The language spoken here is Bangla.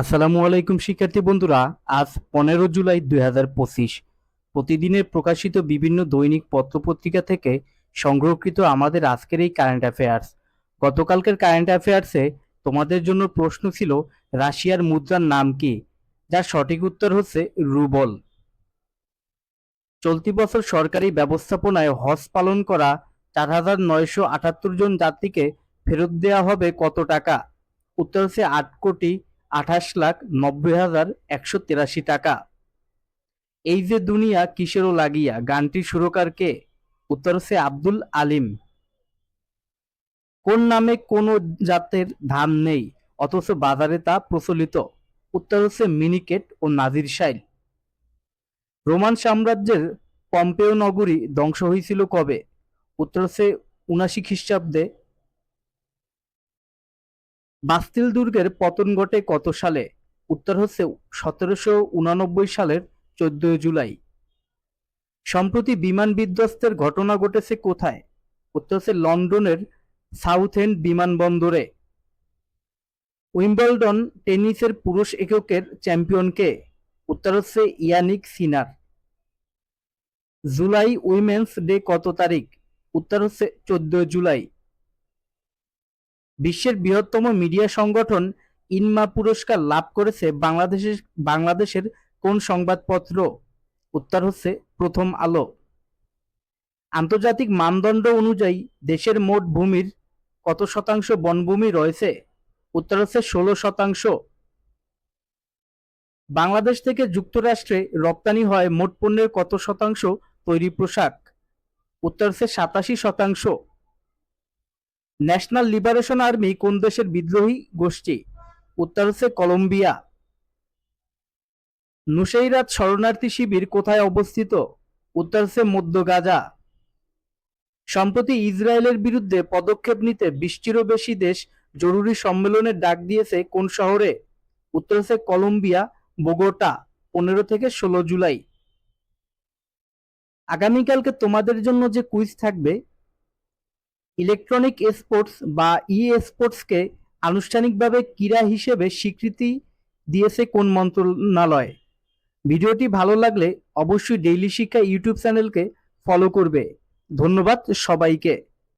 আসসালামু আলাইকুম, শিক্ষার্থী বন্ধুরা। আজ পনেরো জুলাই দুই প্রতিদিনের প্রকাশিত বিভিন্ন দৈনিক পত্রপত্রিকা থেকে সংগ্রহকৃত আমাদের আজকের এই কারেন্ট অ্যাফেয়ার্স গতকালকের কারেন্ট অ্যাফেয়ার্সে তোমাদের জন্য প্রশ্ন ছিল, রাশিয়ার মুদ্রার নাম কি? যার সঠিক উত্তর হচ্ছে রুবল। চলতি বছর সরকারি ব্যবস্থাপনায় হজ পালন করা চার হাজার নয়শো আটাত্তর জন যাত্রীকে ফেরত দেওয়া হবে কত টাকা? উত্তর হচ্ছে আট কোটি আঠাশ লাখ নব্বই হাজার একশো তেরাশি টাকা। এই যে দুনিয়া কিসেরও লাগিয়া, গানটির সুরকার কে? উত্তর হচ্ছে আব্দুল আলিম। কোন নামে কোন জাতের ধান নেই, অথচ বাজারে তা প্রচলিত? উত্তর হচ্ছে মিনিকেট ও নাজির শাইল। রোমান সাম্রাজ্যের পম্পেও নগরী ধ্বংস হয়েছিল কবে? উত্তর হচ্ছে উনাশি খ্রিস্টাব্দে বাস্তিল দুর্গের পতন ঘটে কত সালে? উত্তর হচ্ছে সতেরোশো উনানব্বই সালের চোদ্দই জুলাই। সম্প্রতি বিমান বিধ্বস্তের ঘটনা ঘটেছে কোথায়? উত্তর হচ্ছে লন্ডনের সাউথ এন্ড বিমানবন্দরে। উইম্বলডন টেনিসের পুরুষ এককের চ্যাম্পিয়ন কে? উত্তর হচ্ছে Jannik Sinner. July women's day কত তারিখ? উত্তর হচ্ছে চোদ্দ জুলাই। বিশ্বের বৃহত্তম মিডিয়া সংগঠন ইনমা পুরস্কার লাভ করেছে বাংলাদেশের বাংলাদেশের কোন সংবাদপত্র? উত্তর হচ্ছে, প্রথম আলো। আন্তর্জাতিক মানদণ্ড অনুযায়ী দেশের মোট ভূমির কত শতাংশ বনভূমি রয়েছে? উত্তর হচ্ছে, ষোলো শতাংশ। বাংলাদেশ থেকে যুক্তরাষ্ট্রে রপ্তানি হয় মোট পণ্যের কত শতাংশ তৈরি পোশাক? উত্তর হচ্ছে, সাতাশি শতাংশ। ন্যাশনাল লিবারেশন আর্মি কোন দেশের বিদ্রোহী গোষ্ঠী? উত্তর হচ্ছে কলম্বিয়া। নুসেইরাত শরণার্থী শিবির কোথায় অবস্থিত? উত্তর হচ্ছে মধ্য গাজা। সম্প্রতি ইসরায়েলের বিরুদ্ধে পদক্ষেপ নিতে বিশটিরও বেশি দেশ জরুরি সম্মেলনের ডাক দিয়েছে কোন শহরে? উত্তর হচ্ছে কলম্বিয়া, বোগোটা, পনেরো থেকে ষোলো জুলাই। আগামীকালকে তোমাদের জন্য যে কুইজ থাকবে ইলেকট্রনিক স্পোর্টস বা ই স্পোর্টসকে আনুষ্ঠানিকভাবে ক্রীড়া হিসেবে স্বীকৃতি দিয়েছে কোন মন্ত্রণালয়? ভিডিওটি ভালো লাগলে অবশ্যই ডেইলি শিক্ষা ইউটিউব চ্যানেলকে ফলো করবে। ধন্যবাদ সবাইকে।